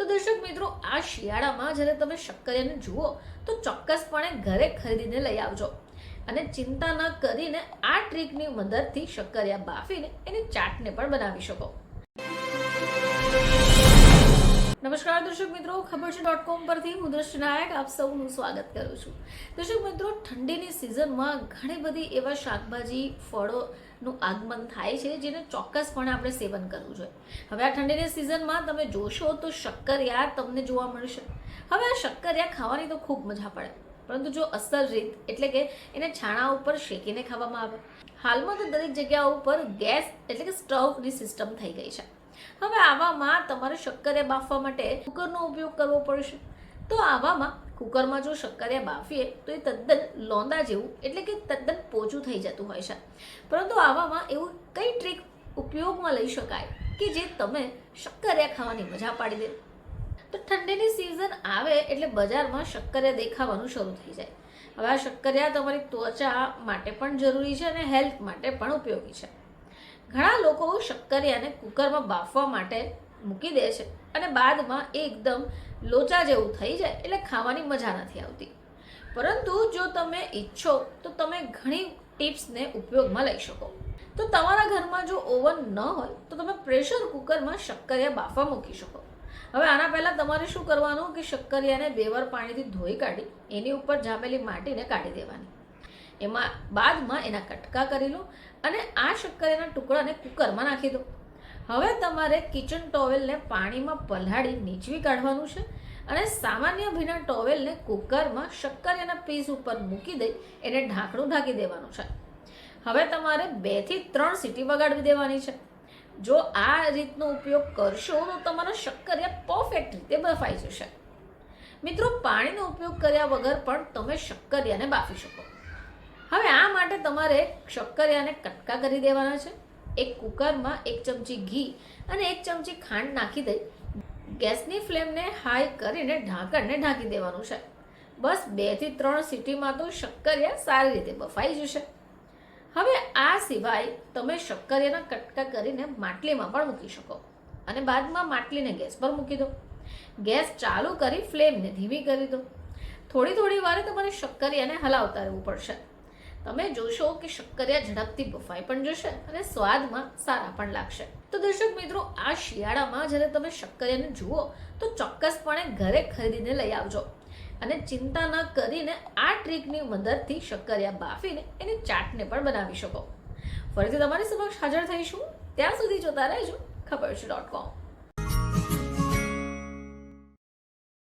તો દર્શક મિત્રો, આ શિયાળામાં જ્યારે તમે શક્કરિયાને જુઓ, તો ચોક્કસપણે ઘરે ખરીદીને લઈ આવજો. અને ચિંતા ન કરીને આ ટ્રીકની મદદથી શક્કરિયા બાફીને એની ચાટને પણ બનાવી શકો. નમસ્કાર દર્શક મિત્રો, ખબર છે ડોટ કોમ પરથી હું દ્રષ્ટિ નાયક, આપ સૌનું સ્વાગત કરું છું. દર્શક મિત્રો, ઠંડીની સિઝનમાં ઘણી બધી એવા શાકભાજી, ફળોનું આગમન થાય છે, જેને ચોક્કસપણે આપણે સેવન કરવું જોઈએ. હવે આ ઠંડીની સિઝનમાં તમે જોશો તો શક્કરિયા તમને જોવા મળશે. હવે આ શક્કરિયા ખાવાની તો ખૂબ મજા પડે. પરંતુ જો અસલ રીત, એટલે કે એને છાણા ઉપર શેકીને ખાવામાં આવે. હાલમાં તો દરેક જગ્યા ઉપર ગેસ, એટલે કે સ્ટવની સિસ્ટમ થઈ ગઈ છે. હવે આવામાં તમારે શક્કરિયા બાફવા માટે કુકરનો ઉપયોગ કરવો પડશે. તો આવામાં કુકરમાં જો શક્કરિયા બાફીએ, તો એ તદ્દન લોંદા જેવું, એટલે કે તદ્દન પોચું થઈ જતું હોય છે. પરંતુ આવામાં એવું કઈ ટ્રીક ઉપયોગમાં લઈ શકાય કે જે તમે શક્કરિયા ખાવાની મજા પાડી દે? તો ઠંડીની સિઝન આવે એટલે બજારમાં શક્કરિયા દેખાવાનું શરૂ થઈ જાય. હવે આ શક્કરિયા તમારી ત્વચા માટે પણ જરૂરી છે અને હેલ્થ માટે પણ ઉપયોગી છે. ઘણા લોકો શક્કરિયાને કુકરમાં બાફવા માટે મૂકી દે છે અને બાદમાં એ એકદમ લોચા જેવું થઈ જાય એટલે ખાવાની મજા નથી આવતી. પરંતુ જો તમે ઈચ્છો તો તમે ઘણી ટિપ્સને ઉપયોગમાં લઈ શકો. તો તમારા ઘરમાં જો ઓવન ન હોય તો તમે પ્રેશર કુકરમાં શક્કરિયા બાફવા મૂકી શકો. હવે આના પહેલાં તમારે શું કરવાનું કે શક્કરિયાને બેવર પાણીથી ધોઈ કાઢી એની ઉપર જામેલી માટીને કાઢી દેવાની. એમાં બાદમાં એના કટકા કરી લો અને આ શક્કરિયાના ટુકડાને કુકરમાં નાખી દો. હવે તમારે કિચન ટોવેલને પાણીમાં પલાળી નીચવી કાઢવાનું છે અને સામાન્ય ભીના ટોવેલને કુકરમાં શક્કરિયાના પીસ ઉપર મૂકી દઈ એને ઢાંકણું ઢાંકી દેવાનું છે. હવે તમારે બેથી ત્રણ સીટી વગાડવી દેવાની છે. જો આ રીતનો ઉપયોગ કરશો તો તમારો શક્કરિયા પરફેક્ટ રીતે બફાઈ જશે. મિત્રો, પાણીનો ઉપયોગ કર્યા વગર પણ તમે શક્કરિયાને બાફી શકો. હવે આ માટે તમારે શક્કરિયાને કટકા કરી દેવાના છે, એક કુકરમાં એક ચમચી ઘી અને એક ચમચી ખાંડ નાખી દઈ, ગેસની ફ્લેમને હાઈ કરીને ઢાંકણને ઢાંકી દેવાનું છે. બસ બેથી ત્રણ સીટીમાં તો શક્કરિયા સારી રીતે બફાઈ જશે. હવે આ સિવાય તમે શક્કરિયાના કટકા કરીને માટલીમાં પણ મૂકી શકો અને બાદમાં માટલીને ગેસ પર મૂકી દો. ગેસ ચાલુ કરી ફ્લેમને ધીમી કરી દો. થોડી થોડી વારે તમારે શક્કરિયાને હલાવતા રહેવું પડશે. તમે જોશો કે શક્કરિયા ઝડપથી બફાઈ પણ જશે અને સ્વાદમાં સારા પણ લાગશે. તો દર્શક મિત્રો, આ શિયાળામાં જ્યારે તમે શક્કરિયાને જુઓ, તો ચોક્કસપણે ઘરે ખરીદીને લઈ આવજો. અને ચિંતા ન કરીને આ ટ્રીકની મદદથી શક્કરિયા બાફીને એની ચાટને પણ બનાવી શકો. ફરીથી તમારી સમક્ષ હાજર થઈશું. ત્યાં સુધી જોતા રહેજો ખબર છે ડોટ કોમ